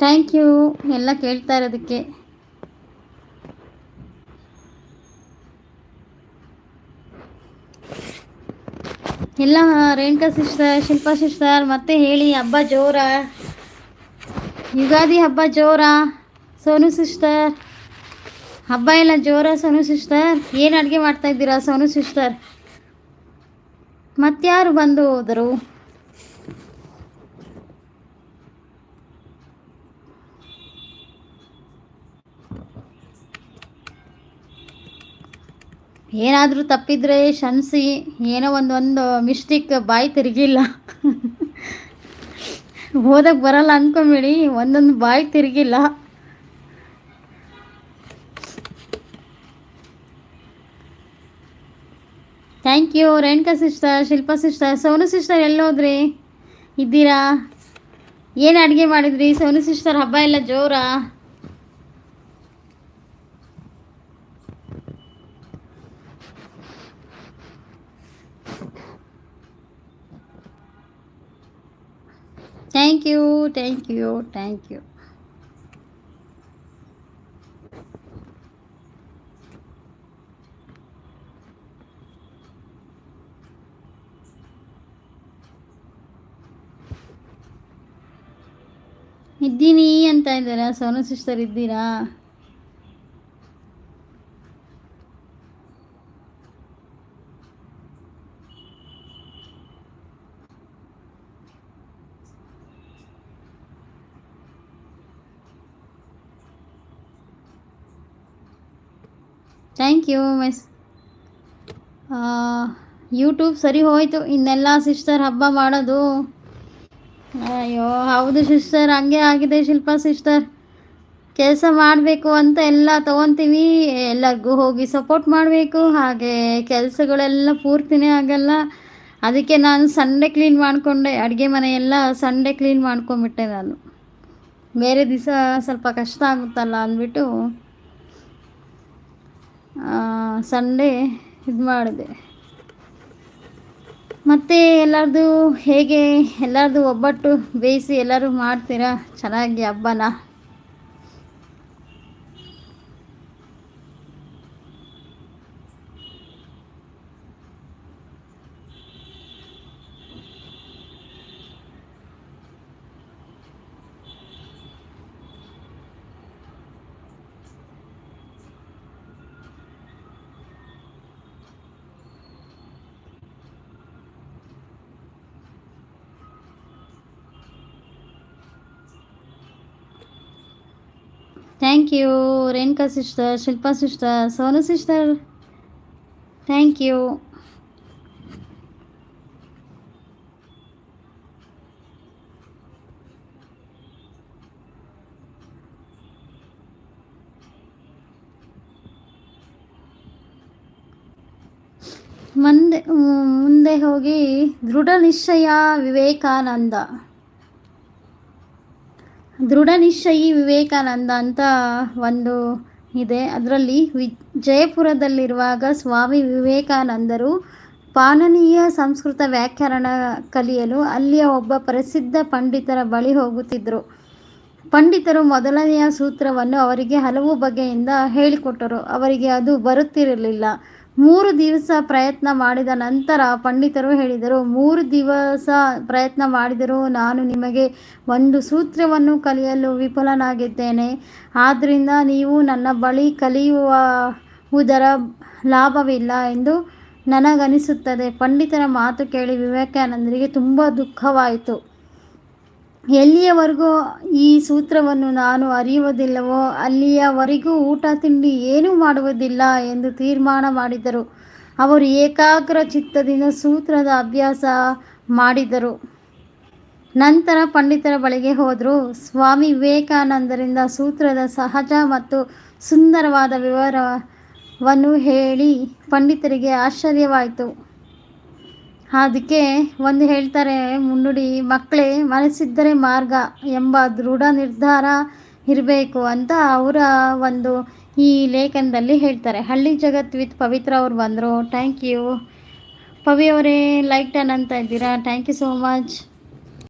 Thank you ಎಲ್ಲ ಕೇಳ್ತಾ ಇರೋದಕ್ಕೆ. ಎಲ್ಲ, ರೇಣುಕಾ ಸಿಸ್ಟರ್, ಶಿಲ್ಪಾ ಸಿಸ್ಟರ್, ಮತ್ತೆ ಹೇಳಿ, ಹಬ್ಬ ಜೋರ. ಯುಗಾದಿ ಹಬ್ಬ ಜೋರ. ಸೋನು ಸಿಸ್ಟರ್. ಹಬ್ಬ ಎಲ್ಲ ಜೋರ, ಸೋನು ಸಿಸ್ಟರ್. ಏನು ಅಡುಗೆ ಮಾಡ್ತಾ ಇದ್ದೀರಾ, ಸೋನು ಸಿಸ್ಟರ್? ಮತ್ಯಾರು ಬಂದು ಹೋದರು? ಏನಾದರೂ ತಪ್ಪಿದ್ರೆ ಕ್ಷಮಿಸಿ. ಏನೋ ಒಂದು ಒಂದು ಮಿಸ್ಟೇಕ್ ಬಾಯಿ ತಿರುಗಿಲ್ಲ. ಓದಕ್ಕೆ ಬರಲ್ಲ ಅಂದ್ಕೊಂಬೇಡಿ ಒಂದೊಂದು ಬಾಯಿ ತಿರುಗಿಲ್ಲ. Thank you Renuka sister Shilpa sister Sonu sister ಎಲ್ಲೋದ್ರಿ? ಇದ್ದೀರಾ? ಏನು ಅಡುಗೆ ಮಾಡಿದ್ರಿ? ಸೋನು ಸಿಸ್ಟರ್ ಹಬ್ಬ ಎಲ್ಲ ಜೋರಾ? Thank you thank you thank you ಇದ್ದೀನಿ ಅಂತ ಇದ್ದೀರಾ. ಸೋನು ಸಿಸ್ಟರ್ ಇದ್ದೀರಾ? ಥ್ಯಾಂಕ್ ಯು ಮಿಸ್ ಯೂಟ್ಯೂಬ್ ಸರಿ ಹೋಯಿತು. ಇನ್ನೆಲ್ಲ ಸಿಸ್ಟರ್ ಹಬ್ಬ ಮಾಡೋದು. ಅಯ್ಯೋ, ಹೌದು ಸಿಸ್ಟರ್ ಹಂಗೆ ಆಗಿದೆ ಶಿಲ್ಪಾ ಸಿಸ್ಟರ್ ಕೆಲಸ ಮಾಡಬೇಕು ಅಂತ ಎಲ್ಲ ತೊಗೊತೀವಿ. ಎಲ್ಲರಿಗೂ ಹೋಗಿ ಸಪೋರ್ಟ್ ಮಾಡಬೇಕು. ಹಾಗೆ ಕೆಲಸಗಳೆಲ್ಲ ಪೂರ್ತಿನೇ ಆಗಲ್ಲ. ಅದಕ್ಕೆ ನಾನು ಸಂಡೇ ಕ್ಲೀನ್ ಮಾಡಿಕೊಂಡೆ. ಅಡುಗೆ ಮನೆಯೆಲ್ಲ ಸಂಡೆ ಕ್ಲೀನ್ ಮಾಡ್ಕೊಂಬಿಟ್ಟೆ ನಾನು. ಬೇರೆ ದಿವಸ ಸ್ವಲ್ಪ ಕಷ್ಟ ಆಗುತ್ತಲ್ಲ ಅಂದ್ಬಿಟ್ಟು ಸಂಡೇ ಇದು ಮಾಡಿದೆ. ಮತ್ತು ಎಲ್ಲರದು ಹೇಗೆ? ಎಲ್ಲರದು ಒಬ್ಬಟ್ಟು ಬೇಯಿಸಿ ಎಲ್ಲರೂ ಮಾಡ್ತೀರಾ? ಚೆನ್ನಾಗಿ ಹಬ್ಬನ? Thank you Renuka sister Shilpa sister Sonu sister thank you ಮುಂದೆ ಮುಂದೆ ಹೋಗಿ ದೃಢ ನಿಶ್ಚಯ ವಿವೇಕಾನಂದ. ದೃಢ ನಿಶ್ಚಯಿ ವಿವೇಕಾನಂದ ಅಂತ ಒಂದು ಇದೆ. ಅದರಲ್ಲಿ ವಿ, ಜಯಪುರದಲ್ಲಿರುವಾಗ ಸ್ವಾಮಿ ವಿವೇಕಾನಂದರು ಪಾನನೀಯ ಸಂಸ್ಕೃತ ವ್ಯಾಕರಣ ಕಲಿಯಲು ಅಲ್ಲಿಯ ಒಬ್ಬ ಪ್ರಸಿದ್ಧ ಪಂಡಿತರ ಬಳಿ ಹೋಗುತ್ತಿದ್ದರು. ಪಂಡಿತರು ಮೊದಲನೆಯ ಸೂತ್ರವನ್ನು ಅವರಿಗೆ ಹಲವು ಬಗೆಯಿಂದ ಹೇಳಿಕೊಟ್ಟರು. ಅವರಿಗೆ ಅದು ಬರುತ್ತಿರಲಿಲ್ಲ. ಮೂರು ದಿವಸ ಪ್ರಯತ್ನ ಮಾಡಿದ ನಂತರ ಪಂಡಿತರು ಹೇಳಿದರು, ಮೂರು ದಿವಸ ಪ್ರಯತ್ನ ಮಾಡಿದರೂ ನಾನು ನಿಮಗೆ ಒಂದು ಸೂತ್ರವನ್ನು ಕಲಿಯಲು ವಿಫಲನಾಗಿದ್ದೇನೆ. ಆದ್ದರಿಂದ ನೀವು ನನ್ನ ಬಳಿ ಕಲಿಯುವ ಉದರ ಲಾಭವಿಲ್ಲ ಎಂದು ನನಗನಿಸುತ್ತದೆ. ಪಂಡಿತರ ಮಾತು ಕೇಳಿ ವಿವೇಕಾನಂದರಿಗೆ ತುಂಬ ದುಃಖವಾಯಿತು. ಎಲ್ಲಿಯವರೆಗೂ ಈ ಸೂತ್ರವನ್ನು ನಾನು ಅರಿಯುವುದಿಲ್ಲವೋ, ಅಲ್ಲಿಯವರೆಗೂ ಊಟ ತಿಂಡಿ ಏನೂ ಮಾಡುವುದಿಲ್ಲ ಎಂದು ತೀರ್ಮಾನ ಮಾಡಿದರು. ಅವರು ಏಕಾಗ್ರ ಚಿತ್ತದಿಂದ ಸೂತ್ರದ ಅಭ್ಯಾಸ ಮಾಡಿದರು. ನಂತರ ಪಂಡಿತರ ಬಳಿಗೆ ಹೋದರು. ಸ್ವಾಮಿ ವಿವೇಕಾನಂದರಿಂದ ಸೂತ್ರದ ಸಹಜ ಮತ್ತು ಸುಂದರವಾದ ವಿವರವನ್ನು ಹೇಳಿ ಪಂಡಿತರಿಗೆ ಆಶ್ಚರ್ಯವಾಯಿತು. ಅದಕ್ಕೆ ಒಂದು ಹೇಳ್ತಾರೆ, ಮುನ್ನುಡಿ, ಮಕ್ಕಳೇ, ಮನಸ್ಸಿದ್ದರೆ ಮಾರ್ಗ ಎಂಬ ದೃಢ ನಿರ್ಧಾರ ಇರಬೇಕು ಅಂತ ಅವರ ಒಂದು ಈ ಲೇಖನದಲ್ಲಿ ಹೇಳ್ತಾರೆ. ಹಳ್ಳಿ ಜಗತ್ ವಿತ್ ಪವಿತ್ರ ಅವ್ರು ಬಂದರು. ಥ್ಯಾಂಕ್ ಯು ಪವಿ ಅವರೇ ಲೈಕ್ ಟನ್ ಅಂತ ಇದ್ದೀರಾ? Thank you so much